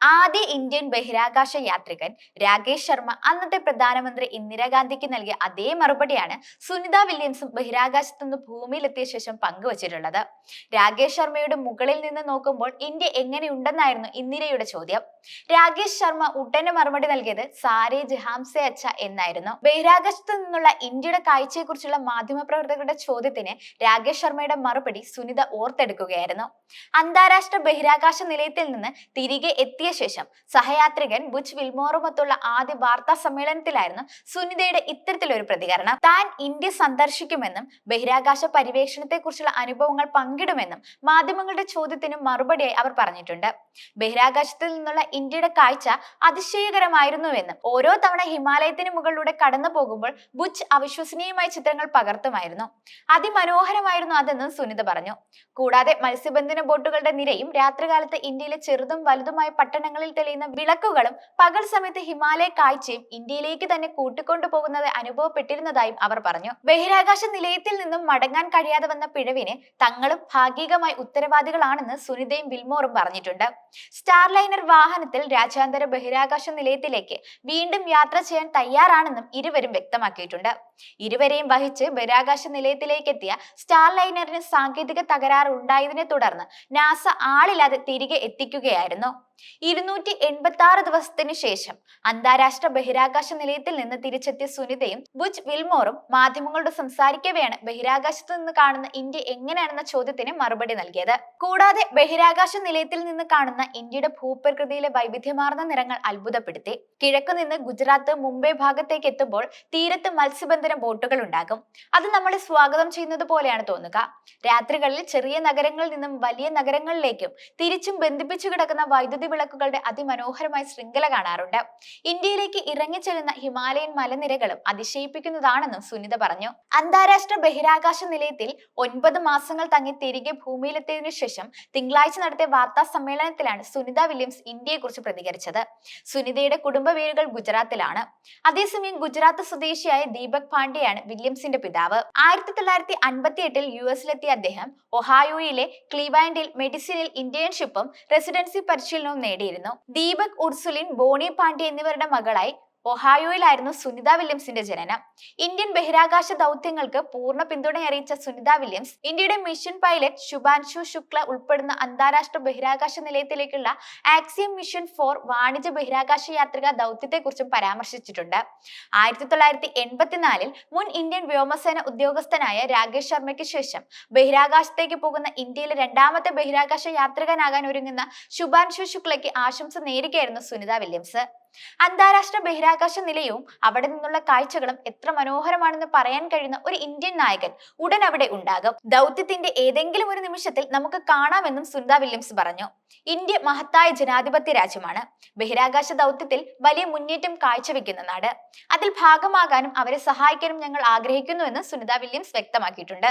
ആദ്യ ഇന്ത്യൻ ബഹിരാകാശ യാത്രികൻ രാകേഷ് ശർമ്മ അന്നത്തെ പ്രധാനമന്ത്രി ഇന്ദിരാഗാന്ധിക്ക് നൽകിയ അതേ മറുപടിയാണ് സുനിത വില്യംസും ബഹിരാകാശത്ത് നിന്ന് ഭൂമിയിലെത്തിയ ശേഷം പങ്കുവച്ചിട്ടുള്ളത്. രാകേഷ് ശർമ്മയുടെ മുകളിൽ നിന്ന് നോക്കുമ്പോൾ ഇന്ത്യ എങ്ങനെയുണ്ടെന്നായിരുന്നു ഇന്ദിരയുടെ ചോദ്യം. രാകേഷ് ശർമ്മ ഉടനെ മറുപടി നൽകിയത് സാരേ ജഹാംസെ അച്ഛ എന്നായിരുന്നു. ബഹിരാകാശത്തു നിന്നുള്ള ഇന്ത്യയുടെ കാഴ്ചയെക്കുറിച്ചുള്ള മാധ്യമപ്രവർത്തകരുടെ ചോദ്യത്തിന് രാകേഷ് ശർമ്മയുടെ മറുപടി സുനിത ഓർത്തെടുക്കുകയായിരുന്നു. അന്താരാഷ്ട്ര ബഹിരാകാശ നിലയത്തിൽ നിന്ന് തിരികെ എത്തിയ ശേഷം സഹയാത്രികൻ ബുച്ച് വിൽമോറുമൊത്തുള്ള ആദ്യ വാർത്താ സമ്മേളനത്തിലായിരുന്നു സുനിതയുടെ ഇത്തരത്തിലൊരു പ്രതികരണം. താൻ ഇന്ത്യ സന്ദർശിക്കുമെന്നും ബഹിരാകാശ പരിവേഷണത്തെക്കുറിച്ചുള്ള അനുഭവങ്ങൾ പങ്കിടുമെന്നും മാധ്യമങ്ങളുടെ ചോദ്യത്തിന് മറുപടിയായി അവർ പറഞ്ഞിട്ടുണ്ട്. ബഹിരാകാശത്തിൽ നിന്നുള്ള ഇന്ത്യയുടെ കാഴ്ച അതിശയകരമായിരുന്നുവെന്നും ഓരോ തവണ ഹിമാലയത്തിന് മുകളിലൂടെ കടന്നു പോകുമ്പോൾ ബുച്ച് അവിശ്വസനീയമായ ചിത്രങ്ങൾ പകർത്തുമായിരുന്നു. അതിമനോഹരമായിരുന്നു അതെന്നും സുനിത പറഞ്ഞു. കൂടാതെ മത്സ്യബന്ധന ബോട്ടുകളുടെ നിരയും രാത്രികാലത്ത് ഇന്ത്യയിലെ ചെറുതും വലുതുമായ പട്ടണങ്ങളിൽ തെളിയുന്ന വിളക്കുകളും പകൽ സമയത്ത് ഹിമാലയ കാഴ്ചയും ഇന്ത്യയിലേക്ക് തന്നെ കൂട്ടിക്കൊണ്ടു പോകുന്നത് അനുഭവപ്പെട്ടിരുന്നതായും അവർ പറഞ്ഞു. ബഹിരാകാശ നിലയത്തിൽ നിന്നും മടങ്ങാൻ കഴിയാതെ വന്ന പിഴവിന് തങ്ങളും ഭാഗികമായി ഉത്തരവാദികളാണെന്ന് സുനിതയും വിൽമോറും പറഞ്ഞിട്ടുണ്ട്. സ്റ്റാർലൈനർ വാഹനത്തിൽ രാജ്യാന്തര ബഹിരാകാശ നിലയത്തിലേക്ക് വീണ്ടും യാത്ര ചെയ്യാൻ തയ്യാറാണെന്നും ഇരുവരും വ്യക്തമാക്കിയിട്ടുണ്ട്. ഇരുവരെയും വഹിച്ച് ബഹിരാകാശ നിലയത്തിലേക്ക് എത്തിയ സ്റ്റാർലൈനറിന് സാങ്കേതിക തകരാറ് ഉണ്ടായതിനെ തുടർന്ന് നാസ ആളില്ലാതെ തിരികെ എത്തിക്കുകയായിരുന്നു. ഇരുന്നൂറ്റി എൺപത്തി ആറ് ദിവസത്തിന് ശേഷം അന്താരാഷ്ട്ര ബഹിരാകാശ നിലയത്തിൽ നിന്ന് തിരിച്ചെത്തിയ സുനിതയും ബുജ് വിൽമോറും മാധ്യമങ്ങളോട് സംസാരിക്കവെയാണ് ബഹിരാകാശത്ത് നിന്ന് കാണുന്ന ഇന്ത്യ എങ്ങനെയാണെന്ന ചോദ്യത്തിന് മറുപടി നൽകിയത്. കൂടാതെ ബഹിരാകാശ നിലയത്തിൽ നിന്ന് കാണുന്ന ഇന്ത്യയുടെ ഭൂപ്രകൃതിയിലെ വൈവിധ്യമാർന്ന നിറങ്ങൾ അത്ഭുതപ്പെടുത്തി. കിഴക്കു നിന്ന് ഗുജറാത്ത് മുംബൈ ഭാഗത്തേക്ക് എത്തുമ്പോൾ തീരത്ത് മത്സ്യബന്ധന ബോട്ടുകൾ ഉണ്ടാകും. അത് നമ്മളെ സ്വാഗതം ചെയ്യുന്നത് പോലെയാണ് തോന്നുക. രാത്രികളിൽ ചെറിയ നഗരങ്ങളിൽ നിന്നും വലിയ നഗരങ്ങളിലേക്കും തിരിച്ചും ബന്ധിപ്പിച്ചു കിടക്കുന്ന വൈദ്യുതി വിളക്കുകളുടെ അതിമനോഹരമായ ശൃംഖല കാണാറുണ്ട്. ഇന്ത്യയിലേക്ക് ഇറങ്ങിച്ചെല്ലുന്ന ഹിമാലയൻ മലനിരകളും അതിശയിപ്പിക്കുന്നതാണെന്നും സുനിത പറഞ്ഞു. അന്താരാഷ്ട്ര ബഹിരാകാശ നിലയത്തിൽ ഒൻപത് മാസങ്ങൾ തങ്ങി തിരികെ ഭൂമിയിലെത്തിയതിനു ശേഷം തിങ്കളാഴ്ച നടത്തിയ വാർത്താ സമ്മേളനത്തിലാണ് സുനിത വില്യംസ് ഇന്ത്യയെക്കുറിച്ച് പ്രതികരിച്ചത്. സുനിതയുടെ കുടുംബ വീടുകൾ ഗുജറാത്തിലാണ്. അതേസമയം ഗുജറാത്ത് സ്വദേശിയായ ദീപക് പാണ്ഡെയാണ് വില്യംസിന്റെ പിതാവ്. ആയിരത്തി തൊള്ളായിരത്തി അൻപത്തി എട്ടിൽ യു എസിലെത്തിയ അദ്ദേഹം ഒഹായോയിലെ ക്ലീവാൻഡിൽ മെഡിസിനിൽ ഇന്റേൺഷിപ്പും റെസിഡൻസി പരിശീലനവും നേടിയിരുന്നു. ദീപക് ഉർസുലിൻ ബോണി പാണ്ഡ്യ എന്നിവരുടെ മകളായി ഒഹായോയിലായിരുന്നു സുനിത വില്യംസിന്റെ ജനനം. ഇന്ത്യൻ ബഹിരാകാശ ദൗത്യങ്ങൾക്ക് പൂർണ പിന്തുണ അറിയിച്ച സുനിത വില്യംസ് ഇന്ത്യയുടെ മിഷൻ പൈലറ്റ് ശുഭാൻഷു ശുക്ല ഉൾപ്പെടുന്ന അന്താരാഷ്ട്ര ബഹിരാകാശ നിലയത്തിലേക്കുള്ള ആക്സിയം മിഷൻ ഫോർ വാണിജ്യ ബഹിരാകാശ യാത്രിക ദൗത്യത്തെക്കുറിച്ചും പരാമർശിച്ചിട്ടുണ്ട്. ആയിരത്തി തൊള്ളായിരത്തി എൺപത്തിനാലിൽ മുൻ ഇന്ത്യൻ വ്യോമസേന ഉദ്യോഗസ്ഥനായ രാകേഷ് ശർമ്മയ്ക്ക് ശേഷം ബഹിരാകാശത്തേക്ക് പോകുന്ന ഇന്ത്യയിലെ രണ്ടാമത്തെ ബഹിരാകാശ യാത്രികനാകാൻ ഒരുങ്ങുന്ന ശുഭാൻഷു ശുക്ലയ്ക്ക് ആശംസ നേരുകയായിരുന്നു സുനിത വില്യംസ്. അന്താരാഷ്ട്ര ബഹിരാകാശ നിലയവും അവിടെ നിന്നുള്ള കാഴ്ചകളും എത്ര മനോഹരമാണെന്ന് പറയാൻ കഴിയുന്ന ഒരു ഇന്ത്യൻ നായകൻ ഉടൻ അവിടെ ഉണ്ടാകും. ദൗത്യത്തിന്റെ ഏതെങ്കിലും ഒരു നിമിഷത്തിൽ നമുക്ക് കാണാമെന്നും സുനിത വില്യംസ് പറഞ്ഞു. ഇന്ത്യ മഹത്തായ ജനാധിപത്യ രാജ്യമാണ്. ബഹിരാകാശ ദൗത്യത്തിൽ വലിയ മുന്നേറ്റം കാഴ്ചവെക്കുന്ന നാട്. അതിൽ ഭാഗമാകാനും അവരെ സഹായിക്കാനും ഞങ്ങൾ ആഗ്രഹിക്കുന്നുവെന്ന് സുനിത വില്യംസ് വ്യക്തമാക്കിയിട്ടുണ്ട്.